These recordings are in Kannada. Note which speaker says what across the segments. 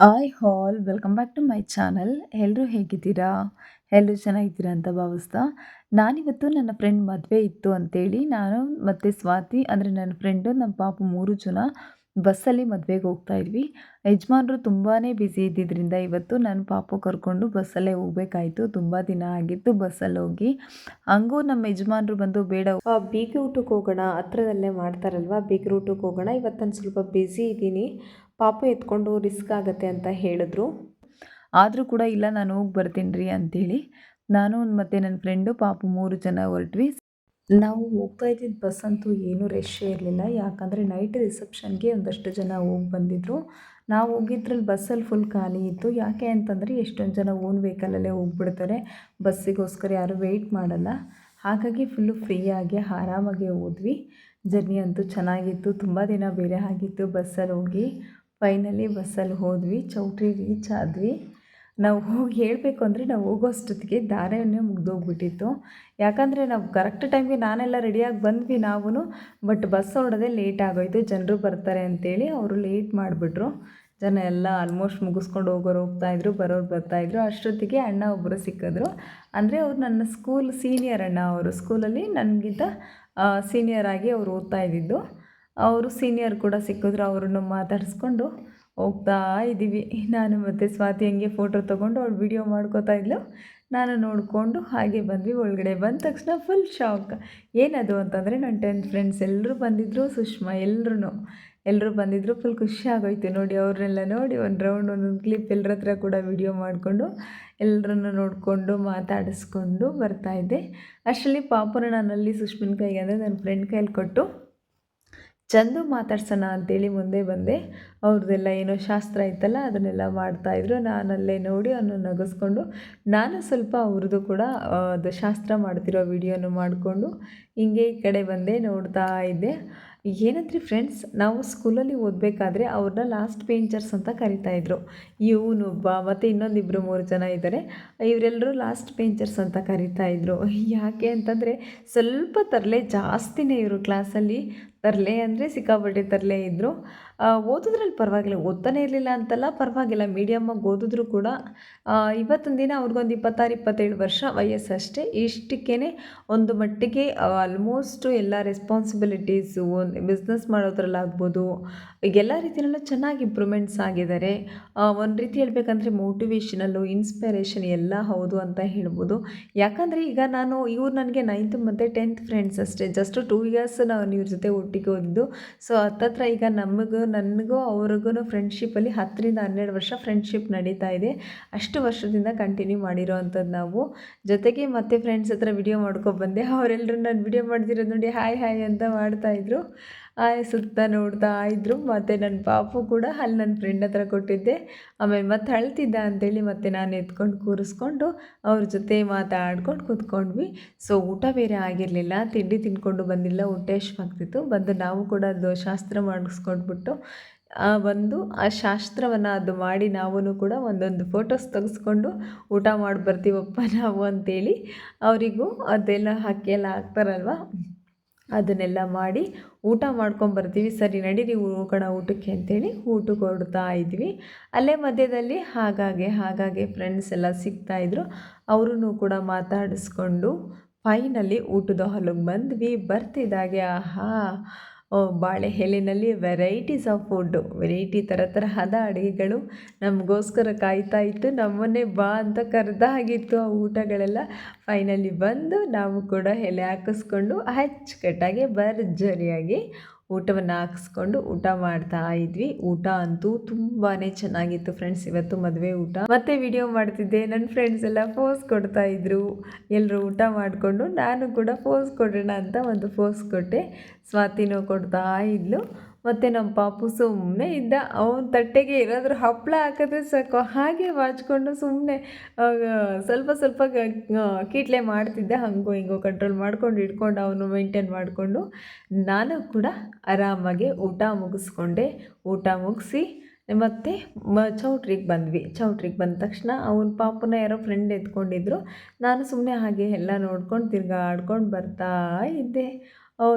Speaker 1: Hi all, welcome back to my channel. ಎಲ್ಲರೂ ಹೇಗಿದ್ದೀರಾ? ಎಲ್ಲರೂ ಚೆನ್ನಾಗಿದ್ದೀರಾ ಅಂತ ಭಾವಿಸ್ತಾ. ನಾನಿವತ್ತು ನನ್ನ ಫ್ರೆಂಡ್ ಮದುವೆ ಇತ್ತು ಅಂತೇಳಿ ನಾನು ಮತ್ತು ಸ್ವಾತಿ, ಅಂದರೆ ನನ್ನ ಫ್ರೆಂಡು ನಮ್ಮ ಪಾಪು ಮೂರು ಜನ ಬಸ್ಸಲ್ಲಿ ಮದುವೆಗೆ ಹೋಗ್ತಾ ಇದ್ವಿ. ಯಜಮಾನರು ತುಂಬಾ ಬ್ಯುಸಿ ಇದ್ದಿದ್ದರಿಂದ ಇವತ್ತು ನನ್ನ ಪಾಪು ಕರ್ಕೊಂಡು ಬಸ್ಸಲ್ಲೇ ಹೋಗ್ಬೇಕಾಯ್ತು. ತುಂಬ ದಿನ ಆಗಿತ್ತು ಬಸ್ಸಲ್ಲಿ ಹೋಗಿ. ಹಂಗೂ ನಮ್ಮ ಯಜಮಾನರು ಬಂದು, ಬೇಡ ಬೀಗ ಊಟಕ್ಕೆ ಹೋಗೋಣ, ಹತ್ರದಲ್ಲೇ ಮಾಡ್ತಾರಲ್ವ ಬೀಗ ಊಟಕ್ಕೆ ಹೋಗೋಣ ಇವತ್ತು ನಾನು ಸ್ವಲ್ಪ ಬ್ಯುಸಿ ಇದ್ದೀನಿ. ಪಾಪು ಎತ್ಕೊಂಡು ರಿಸ್ಕ್ ಆಗುತ್ತೆ ಅಂತ ಹೇಳಿದ್ರು. ಆದರೂ ಕೂಡ ಇಲ್ಲ, ನಾನು ಹೋಗಿ ಬರ್ತೀನಿ ರೀ ಅಂತೇಳಿ ನಾನು ಮತ್ತು ನನ್ನ ಫ್ರೆಂಡು ಪಾಪು ಮೂರು ಜನ ಹೊರಟ್ವಿ. ನಾವು ಹೋಗ್ತಾ ಇದ್ದಿದ್ದ ಬಸ್ ಅಂತೂ ಏನೂ ರಶ್ಶೇ ಇರಲಿಲ್ಲ. ಯಾಕಂದರೆ ನೈಟ್ ರಿಸೆಪ್ಷನ್ಗೆ ಒಂದಷ್ಟು ಜನ ಹೋಗಿ ಬಂದಿದ್ರು. ನಾವು ಹೋಗಿದ್ರಲ್ಲಿ ಬಸ್ಸಲ್ಲಿ ಫುಲ್ ಖಾಲಿ ಇತ್ತು. ಯಾಕೆ ಅಂತಂದರೆ ಎಷ್ಟೊಂದು ಜನ ಓನ್ ವೆಹಿಕಲಲ್ಲೇ ಹೋಗ್ಬಿಡ್ತಾರೆ. ಬಸ್ಸಿಗೋಸ್ಕರ ಯಾರೂ ವೆಯ್ಟ್ ಮಾಡಲ್ಲ. ಹಾಗಾಗಿ ಫುಲ್ಲು ಫ್ರೀಯಾಗಿ ಆರಾಮಾಗಿ ಹೋದ್ವಿ. ಜರ್ನಿ ಅಂತೂ ಚೆನ್ನಾಗಿತ್ತು. ತುಂಬ ದಿನ ಬೇರೆ ಆಗಿತ್ತು ಬಸ್ಸಲ್ಲಿ ಹೋಗಿ. ಫೈನಲಿ ಬಸ್ಸಲ್ಲಿ ಹೋದ್ವಿ ಚೌಟ್ರಿ ರೀಚ್ ಆದ್ವಿ. ನಾವು ಹೋಗಿ, ಹೇಳಬೇಕು ಅಂದರೆ ನಾವು ಹೋಗೋಷ್ಟೊತ್ತಿಗೆ ದಾರೆಯನ್ನೇ ಮುಗ್ದೋಗ್ಬಿಟ್ಟಿತ್ತು. ಯಾಕಂದರೆ ನಾವು ಕರೆಕ್ಟ್ ಟೈಮ್ಗೆ ನಾನೆಲ್ಲ ರೆಡಿಯಾಗಿ ಬಂದ್ವಿ ನಾವು ಬಟ್ ಬಸ್ ಹೊರಡೋದೇ ಲೇಟ್ ಆಗೋಯ್ತು. ಜನರು ಬರ್ತಾರೆ ಅಂತೇಳಿ ಅವರು ಲೇಟ್ ಮಾಡಿಬಿಟ್ರು. ಜನ ಎಲ್ಲ ಆಲ್ಮೋಸ್ಟ್ ಮುಗಿಸ್ಕೊಂಡು ಹೋಗೋರು ಹೋಗ್ತಾಯಿದ್ರು ಬರೋರು ಬರ್ತಾಯಿದ್ರು ಅಷ್ಟೊತ್ತಿಗೆ ಅಣ್ಣ ಒಬ್ಬರು ಸಿಕ್ಕಿದ್ರು. ಅಂದರೆ ಅವ್ರು ನನ್ನ ಸ್ಕೂಲ್ ಸೀನಿಯರ್ ಅಣ್ಣ ಅವರು. ಸ್ಕೂಲಲ್ಲಿ ನನಗಿಂತ ಸೀನಿಯರ್ ಆಗಿ ಅವ್ರು ಓದ್ತಾ ಇದ್ದಿದ್ದು. ಅವರು ಸೀನಿಯರ್ ಕೂಡ ಸಿಕ್ಕಿದ್ರು, ಅವ್ರನ್ನು ಮಾತಾಡಿಸ್ಕೊಂಡು ಹೋಗ್ತಾ ಇದ್ದೀವಿ. ನಾನು ಮತ್ತು ಸ್ವಾತಿ ಹಂಗೆ ಫೋಟೋ ತೊಗೊಂಡು ಅವ್ಳು ವಿಡಿಯೋ ಮಾಡ್ಕೋತಾ ಇದ್ಲು. ನಾನು ನೋಡಿಕೊಂಡು ಹಾಗೆ ಬಂದ್ವಿ. ಒಳಗಡೆ ಬಂದ ತಕ್ಷಣ ಫುಲ್ ಶಾಕ್ ಏನದು ಅಂತಂದರೆ ನನ್ನ ಟೆಂತ್ ಫ್ರೆಂಡ್ಸ್ ಎಲ್ಲರೂ ಬಂದಿದ್ದರು ಸುಷ್ಮಾ ಎಲ್ಲರೂ ಎಲ್ಲರೂ ಬಂದಿದ್ದರು ಫುಲ್ ಖುಷಿ ಆಗೋಯ್ತು. ನೋಡಿ, ಅವ್ರನ್ನೆಲ್ಲ ನೋಡಿ ಒಂದು ರೌಂಡ್ ಒಂದೊಂದು ಕ್ಲಿಪ್ ಎಲ್ಲರ ಹತ್ರ ಕೂಡ ವಿಡಿಯೋ ಮಾಡಿಕೊಂಡು ಎಲ್ಲರನ್ನು ನೋಡಿಕೊಂಡು ಮಾತಾಡಿಸ್ಕೊಂಡು ಬರ್ತಾಯಿದ್ದೆ ಅಷ್ಟರಲ್ಲಿ ಪಾಪನ ನಾನಲ್ಲಿ ಸುಷ್ಮಿನ ಕೈಗೆ ಅಂದರೆ ನನ್ನ ಫ್ರೆಂಡ್ ಕೈಯಲ್ಲಿ ಕೊಟ್ಟು ಚಂದು ಮಾತಾಡ್ಸೋಣ ಅಂತೇಳಿ ಮುಂದೆ ಬಂದೆ. ಅವ್ರದ್ದೆಲ್ಲ ಏನೋ ಶಾಸ್ತ್ರ ಇತ್ತಲ್ಲ, ಅದನ್ನೆಲ್ಲ ಮಾಡ್ತಾಯಿದ್ರು ನಾನಲ್ಲೇ ನೋಡಿ ಅವನು ನಗಿಸ್ಕೊಂಡು, ನಾನು ಸ್ವಲ್ಪ ಅವ್ರದ್ದು ಕೂಡ ಅದು ಶಾಸ್ತ್ರ ಮಾಡ್ತಿರೋ ವಿಡಿಯೋನು ಮಾಡಿಕೊಂಡು ಹಿಂಗೆ ಈ ಕಡೆ ಬಂದೆ, ನೋಡ್ತಾ ಇದ್ದೆ. ಏನಂದ್ರೆ ಫ್ರೆಂಡ್ಸ್ ನಾವು ಸ್ಕೂಲಲ್ಲಿ ಓದಬೇಕಾದ್ರೆ ಅವ್ರನ್ನ ಲಾಸ್ಟ್ ಪೇಂಚರ್ಸ್ ಅಂತ ಕರಿತಾಯಿದ್ರು ಇವನೊಬ್ಬ ಮತ್ತು ಇನ್ನೊಂದಿಬ್ಬರು ಮೂರು ಜನ ಇದ್ದಾರೆ ಇವರೆಲ್ಲರೂ ಲಾಸ್ಟ್ ಪೇಂಚರ್ಸ್ ಅಂತ ಕರಿತಾಯಿದ್ರು ಯಾಕೆ ಅಂತಂದರೆ ಸ್ವಲ್ಪ ತರಲೆ ಜಾಸ್ತಿನೇ ಇವರು ಕ್ಲಾಸಲ್ಲಿ ತರಲೆ ಅಂದರೆ ಸಿಕ್ಕಾಪಟ್ಟೆ ತರಲೆ ಇದ್ದರು ಓದಿದ್ರಲ್ಲಿ ಪರವಾಗಿಲ್ಲ. ಓದ್ತಾನೆ ಇರಲಿಲ್ಲ ಅಂತಲ್ಲ ಪರವಾಗಿಲ್ಲ. ಮೀಡಿಯಮ್ಮಾಗಿ ಓದಿದ್ರು ಕೂಡ ಇವತ್ತಿನ ದಿನ ಅವ್ರಿಗೊಂದು ಇಪ್ಪತ್ತಾರು, ಇಪ್ಪತ್ತೇಳು ವರ್ಷ ವಯಸ್ಸಷ್ಟೇ. ಇಷ್ಟಕ್ಕೇ ಒಂದು ಮಟ್ಟಿಗೆ ಆಲ್ಮೋಸ್ಟು ಎಲ್ಲ ರೆಸ್ಪಾನ್ಸಿಬಿಲಿಟೀಸು ಒಂದು ಬಿಸ್ನೆಸ್ ಮಾಡೋದ್ರಲ್ಲಾಗ್ಬೋದು ಎಲ್ಲ ರೀತಿಯಲ್ಲೂ ಚೆನ್ನಾಗಿ ಇಂಪ್ರೂವ್ಮೆಂಟ್ಸ್ ಆಗಿದ್ದಾರೆ ಒಂದು ರೀತಿ ಹೇಳ್ಬೇಕಂದ್ರೆ ಮೋಟಿವೇಶನಲ್ಲು ಇನ್ಸ್ಪಿರೇಷನ್ ಎಲ್ಲ ಹೌದು ಅಂತ ಹೇಳ್ಬೋದು. ಯಾಕಂದರೆ ಈಗ ನಾನು, ಇವ್ರು ನನಗೆ ನೈನ್ತ್ ಮತ್ತು ಟೆಂತ್ ಫ್ರೆಂಡ್ಸ್ ಅಷ್ಟೇ. ಜಸ್ಟ್ ಟೂ ಇಯರ್ಸ್ ನಾನು ಇವ್ರ ಜೊತೆ ಒಟ್ಟಿಗೆ ಹೋಗಿದ್ದು. ಸೊ ಹತ್ತತ್ರ ಈಗ ನಮಗೂ, ನನಗೂ ಅವ್ರಿಗೂ ಫ್ರೆಂಡ್ಶಿಪ್ಪಲ್ಲಿ ಹತ್ತರಿಂದ ಹನ್ನೆರಡು ವರ್ಷ ಫ್ರೆಂಡ್ಶಿಪ್ ನಡೀತಾ ಇದೆ. ಅಷ್ಟು ವರ್ಷದಿಂದ ಕಂಟಿನ್ಯೂ ಮಾಡಿರೋ ಅಂಥದ್ದು ನಾವು. ಜೊತೆಗೆ ಮತ್ತೆ ಫ್ರೆಂಡ್ಸ್ ಹತ್ರ ವಿಡಿಯೋ ಮಾಡ್ಕೊಬಂದೆ. ಅವರೆಲ್ಲರೂ ನಾನು ವಿಡಿಯೋ ಮಾಡ್ತಿರೋದು ನೋಡಿ ಹಾಯ್ ಹಾಯ್ ಅಂತ ಮಾಡ್ತಾಯಿದ್ರು ಸುತ್ತ ನೋಡ್ತಾ ಇದ್ದರು ಮತ್ತು ನನ್ನ ಪಾಪು ಕೂಡ ಅಲ್ಲಿ ನನ್ನ ಫ್ರೆಂಡ್ ಹತ್ರ ಕೊಟ್ಟಿದ್ದೆ. ಆಮೇಲೆ ಮತ್ತೆ ಅಳ್ತಿದ್ದ ಅಂತೇಳಿ ಮತ್ತೆ ನಾನು ಎತ್ಕೊಂಡು ಕೂರಿಸ್ಕೊಂಡು ಅವ್ರ ಜೊತೆ ಮಾತಾಡ್ಕೊಂಡು ಕೂತ್ಕೊಂಡ್ವಿ. ಸೊ ಊಟ ಬೇರೆ ಆಗಿರಲಿಲ್ಲ. ತಿಂಡಿ ತಿನ್ಕೊಂಡು ಬಂದಿಲ್ಲ. ಹೊಟ್ಟೆ ಆಗ್ತಿತ್ತು ಬಂದು ನಾವು ಕೂಡ ಅದು ಶಾಸ್ತ್ರ ಮಾಡಿಸ್ಕೊಂಡ್ಬಿಟ್ಟು ಬಂದು ಆ ಶಾಸ್ತ್ರವನ್ನು ಅದು ಮಾಡಿ ನಾವೂ ಕೂಡ ಒಂದೊಂದು ಫೋಟೋಸ್ ತೆಗೆಸ್ಕೊಂಡು ಊಟ ಮಾಡಿ ಬರ್ತೀವಪ್ಪ ನಾವು ಅಂತೇಳಿ, ಅವರಿಗೂ ಅದೆಲ್ಲ ಹಾಕಿ ಎಲ್ಲ ಹಾಕ್ತಾರಲ್ವ? ಅದನ್ನೆಲ್ಲ ಮಾಡಿ ಊಟ ಮಾಡ್ಕೊಂಬರ್ತೀವಿ ಸರಿ ನಡೀರಿ ಹೋಗೋಣ ಊಟಕ್ಕೆ ಅಂತೇಳಿ ಊಟಕ್ಕೆ ಹೊರಡ್ತಾ ಇದ್ವಿ. ಅಲ್ಲೇ ಮಧ್ಯದಲ್ಲಿ ಹಾಗಾಗಿ ಹಾಗಾಗಿ ಫ್ರೆಂಡ್ಸ್ ಎಲ್ಲ ಸಿಗ್ತಾಯಿದ್ರು ಅವರೂ ಕೂಡ ಮಾತಾಡಿಸ್ಕೊಂಡು ಫೈನಲಿ ಊಟದ ಹೊಲಗೆ ಬಂದ್ವಿ. ಬರ್ತಿದ್ದಾಗೆ ಆಹಾ. ಬಾಳೆ ಎಲೆನಲ್ಲಿ ವೆರೈಟೀಸ್ ಆಫ್ ಫುಡ್ಡು ವೆರೈಟಿ ಥರ ತರಹದ ಅಡುಗೆಗಳು ನಮಗೋಸ್ಕರ ಕಾಯ್ತಾ ಇತ್ತು. ನಮ್ಮನ್ನೇ ಬಾ ಅಂತ ಕರೆದಾಗಿತ್ತು ಆ ಊಟಗಳೆಲ್ಲ. ಫೈನಲಿ ಬಂದು ನಾವು ಕೂಡ ಎಲೆ ಹಾಕಿಸ್ಕೊಂಡು ಅಚ್ಚುಕಟ್ಟಾಗಿ ಭರ್ಜರಿಯಾಗಿ ಊಟವನ್ನು ಹಾಕಿಸ್ಕೊಂಡು ಊಟ ಮಾಡ್ತಾ ಇದ್ವಿ. ಊಟ ಅಂತೂ ತುಂಬಾ ಚೆನ್ನಾಗಿತ್ತು ಫ್ರೆಂಡ್ಸ್ ಇವತ್ತು ಮದುವೆ ಊಟ. ಮತ್ತೆ ವಿಡಿಯೋ ಮಾಡ್ತಿದ್ದೆ. ನನ್ನ ಫ್ರೆಂಡ್ಸ್ ಎಲ್ಲ ಫೋಸ್ ಕೊಡ್ತಾ ಇದ್ರು. ಎಲ್ಲರೂ ಊಟ ಮಾಡಿಕೊಂಡು ನಾನು ಕೂಡ ಫೋಸ್ ಕೊಡೋಣ ಅಂತ ಒಂದು ಫೋಸ್ ಕೊಟ್ಟೆ. ಸ್ವಾತಿನೂ ಕೊಡ್ತಾ ಇದ್ಲು. ಮತ್ತು ನಮ್ಮ ಪಾಪು ಸುಮ್ಮನೆ ಇದ್ದ. ಅವನ ತಟ್ಟೆಗೆ ಏನಾದರೂ ಹಪ್ಪಳ ಹಾಕಿದ್ರೆ ಸಾಕು. ಹಾಗೆ ಬಾಚಿಕೊಂಡು ಸುಮ್ಮನೆ ಸ್ವಲ್ಪ ಸ್ವಲ್ಪ ಕೀಟ್ಲೆ ಮಾಡ್ತಿದ್ದೆ. ಹಂಗೋ ಹಿಂಗೋ ಕಂಟ್ರೋಲ್ ಮಾಡ್ಕೊಂಡು ಇಟ್ಕೊಂಡು ಅವನು ಮೇಂಟೈನ್ ಮಾಡಿಕೊಂಡು ನಾನು ಕೂಡ ಆರಾಮಾಗಿ ಊಟ ಮುಗಿಸ್ಕೊಂಡೆ. ಊಟ ಮುಗಿಸಿ ಮತ್ತು ಮ, ಚೌಟ್ರಿಗೆ ಬಂದ್ವಿ. ಚೌಟ್ರಿಗೆ ಬಂದ ತಕ್ಷಣ ಅವನ ಪಾಪನ ಯಾರೋ ಫ್ರೆಂಡ್ ಎತ್ಕೊಂಡಿದ್ರು. ನಾನು ಸುಮ್ಮನೆ ಹಾಗೆ ಎಲ್ಲ ನೋಡ್ಕೊಂಡು ತಿರ್ಗಾಡ್ಕೊಂಡು ಬರ್ತಾ ಇದ್ದೆ.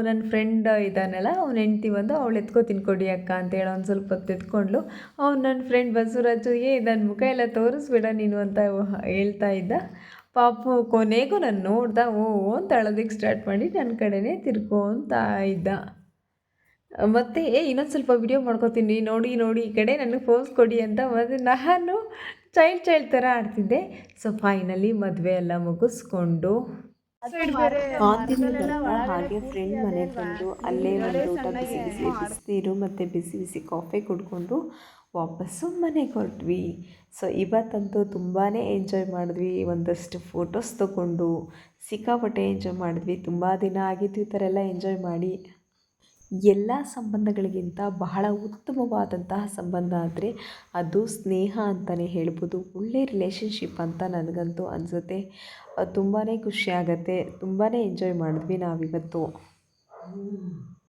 Speaker 1: ನನ್ನ ಫ್ರೆಂಡ್ ಇದ್ದಾನಲ್ಲ, ಅವ್ನ ಹೆಂಡ್ತಿ ಬಂದು ಅವಳು ಎತ್ಕೋ ತಿನ್ಕೊಡಿ ಅಕ್ಕ ಅಂತೇಳಿ ಒಂದು ಸ್ವಲ್ಪ ಹೊತ್ತು ಎತ್ಕೊಂಡ್ಲು. ಅವ್ನು ನನ್ನ ಫ್ರೆಂಡ್ ಬಸವರಾಜು, ಏ ನನ್ನ ಮುಖ ಎಲ್ಲ ತೋರಿಸ್ಬೇಡ ನೀನು ಅಂತ ಹೇಳ್ತಾ ಇದ್ದ. ಪಾಪು, ಕೊನೆಗೂ ನಾನು ನೋಡ್ದ, ಓ ಅಂತ ಅಳೋದಕ್ಕೆ ಸ್ಟಾರ್ಟ್ ಮಾಡಿ ನನ್ನ ಕಡೆನೇ ತಿರ್ಕೊಂತ ಇದ್ದ. ಮತ್ತು, ಏ, ಇನ್ನೊಂದು ಸ್ವಲ್ಪ ವಿಡಿಯೋ ಮಾಡ್ಕೋತೀನಿ, ನೋಡಿ ನೋಡಿ, ಈ ಕಡೆ ನನಗೆ ಫೋಸ್ ಕೊಡಿ ಅಂತ ಮತ್ತು ನಾನು ಚೈಲ್ಡ್ ಚೈಲ್ಡ್ ಥರ ಆಡ್ತಿದ್ದೆ. ಸೊ ಫೈನಲಿ ಮದುವೆ ಎಲ್ಲ ಮುಗಿಸ್ಕೊಂಡು
Speaker 2: ಹಾಗೆ ಫ್ರೆಂಡ್ ಮನೆಗೆ ಬಂದು ಅಲ್ಲೇ ಒಂದು ಊಟ ಬಿಸಿ ಬಿಸಿ ಬಿಸಿನೀರು ಮತ್ತು ಬಿಸಿ ಬಿಸಿ ಕಾಫಿ ಕುಡ್ಕೊಂಡು ವಾಪಸ್ಸು ಮನೆಗೆ ಹೊರಟ್ವಿ. ಸೊ ಇವತ್ತಂತೂ ತುಂಬಾ ಎಂಜಾಯ್ ಮಾಡಿದ್ವಿ. ಒಂದಷ್ಟು ಫೋಟೋಸ್ ತಗೊಂಡು ಸಿಕ್ಕಾಪಟ್ಟೆ ಎಂಜಾಯ್ ಮಾಡಿದ್ವಿ. ತುಂಬ ದಿನ ಆಗಿತ್ತು ಈ ಥರ ಎಲ್ಲ ಎಂಜಾಯ್ ಮಾಡಿ. ಎಲ್ಲ ಸಂಬಂಧಗಳಿಗಿಂತ ಬಹಳ ಉತ್ತಮವಾದಂತಹ ಸಂಬಂಧ ಆದರೆ ಅದು ಸ್ನೇಹ ಅಂತಲೇ ಹೇಳ್ಬೋದು. ಒಳ್ಳೆ ರಿಲೇಷನ್ಶಿಪ್ ಅಂತ ನನಗಂತೂ ಅನಿಸುತ್ತೆ. ತುಂಬಾ ಖುಷಿಯಾಗತ್ತೆ ತುಂಬಾ ಎಂಜಾಯ್ ಮಾಡಿದ್ವಿ ನಾವಿವತ್ತು.